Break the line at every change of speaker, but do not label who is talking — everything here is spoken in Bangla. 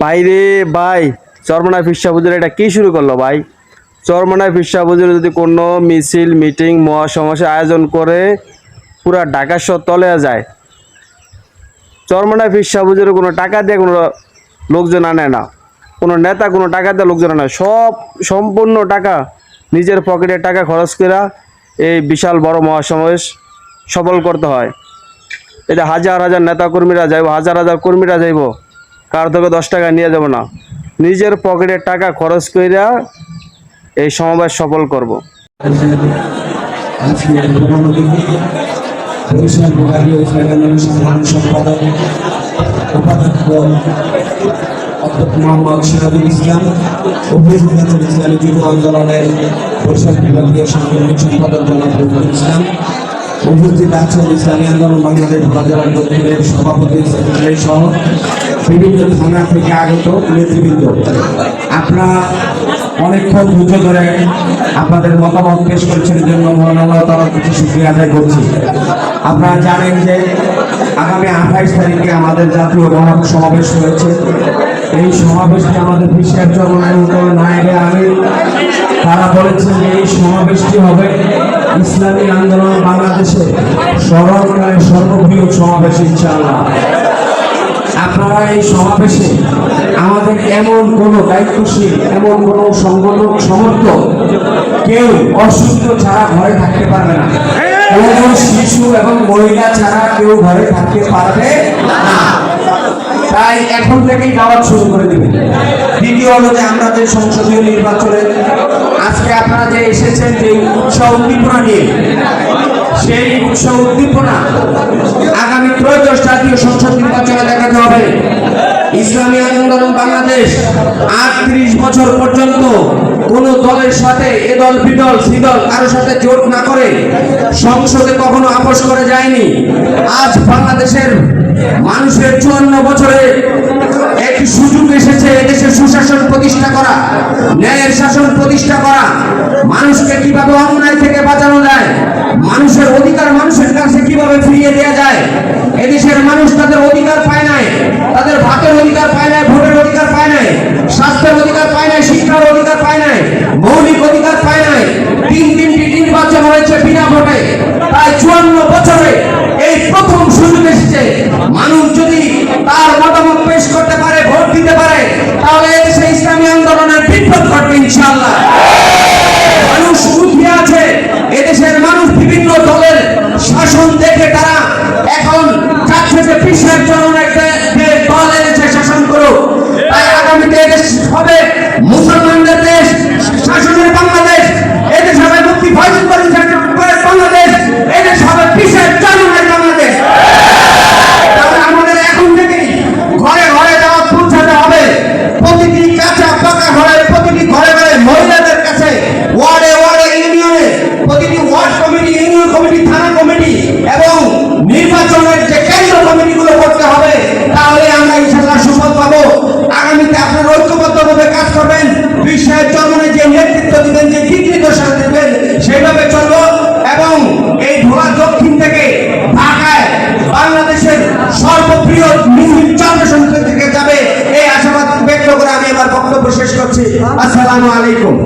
ভাই রে, ভাই, চরমনায় ফিরসা বুঝে এটা কি শুরু করল ভাই? চরমনায় ফিরসা বুঝে যদি কোনো মিছিল, মিটিং, মহাসমাবেশের আয়োজন করে পুরা ঢাকা শহর তলে যায়। চরমনায় ফিরসা বুঝের কোনো টাকা দিয়ে কোনো লোকজন আনে না। কোনো নেতা কোনো টাকা দিয়ে লোকজন আনে সব সম্পূর্ণ টাকা, নিজের পকেটের টাকা খরচ করে এই বিশাল বড় মহাসমাবেশ সফল করতে হয়। এটা হাজার হাজার নেতা কর্মীরা যাইব, হাজার হাজার কর্মীরা যাইব। কার থেকে দশ টাকা নিয়ে যাব না? নিজের পকেটের টাকা খরচ কইরা এই সমাবেশ সফল করব।
ইসলাম উপস্থিত আছেন ইসলামী আন্দোলন বাংলাদেশ বাজার দক্ষিণের সভাপতি সেক্রেটারি সহ বিভিন্ন থানা থেকে আগত নেতৃবৃন্দ। আপনারা অনেকক্ষণ ধৈর্য ধরে আপনাদের মতামত পেশ করেছেন জন্য মহান আল্লাহ কাছে শুকরিয়া আদায় করছি। আপনারা জানেন যে আগামী আঠাইশ তারিখে আমাদের জাতীয় মহান সমাবেশ রয়েছে এই সমাবেশটি আমাদের বিশ্বের চরমায়ুত নায়কে আমি তারা বলেছেন যে এই সমাবেশটি হবে ইসলামী আন্দোলন বাংলাদেশে স্মরণকালে সর্ববৃহৎ সমাবেশ ইনশাআল্লাহ। আপনারা এই সমাবেশে আমাদের এমন কোন দায়িত্বশীল, এমন কোন সংগঠন সমর্থক কেউ অসুস্থ ছাড়া ঘরে থাকতে পারবে না। কোন শিশু এবং মহিলা ছাড়া কেউ ঘরে থাকতে পারবে না। তাই এখন থেকেই দাওয়াত শুরু করে দেবেন দ্বিতীয় হলো যে আমরা যে সংসদীয় নির্বাচনে আজকে আপনারা যে এসেছেন যে উৎসাহ উদ্দীপনা নিয়ে, সেই উৎসাহ উদ্দীপনা আগামী ত্রয়োদশ জাতীয় সংসদ নির্বাচনে দেখাতে হবে। ইসলামী আন্দোলন বাংলাদেশ আটত্রিশ বছর পর্যন্ত কোন দলের সাথে এ দল বিদল সিদল কারোর সাথে জোট না করে সংসদে কখনো আপোষ করে যায়নি। আজ বাংলাদেশের মানুষের চুয়ান্ন বছরে একটি সুযোগ এসেছে এদেশে সুশাসন প্রতিষ্ঠা করা, ন্যায়ের শাসন প্রতিষ্ঠা করা। মানুষকে কীভাবে অন্যায় থেকে বাঁচানো যায়, মানুষের অধিকার মানুষের কাছে কীভাবে ফিরিয়ে দেওয়া যায়? এদেশের মানুষ তাদের অধিকার পায় নাই, তাদের আসসালামু আলাইকুম।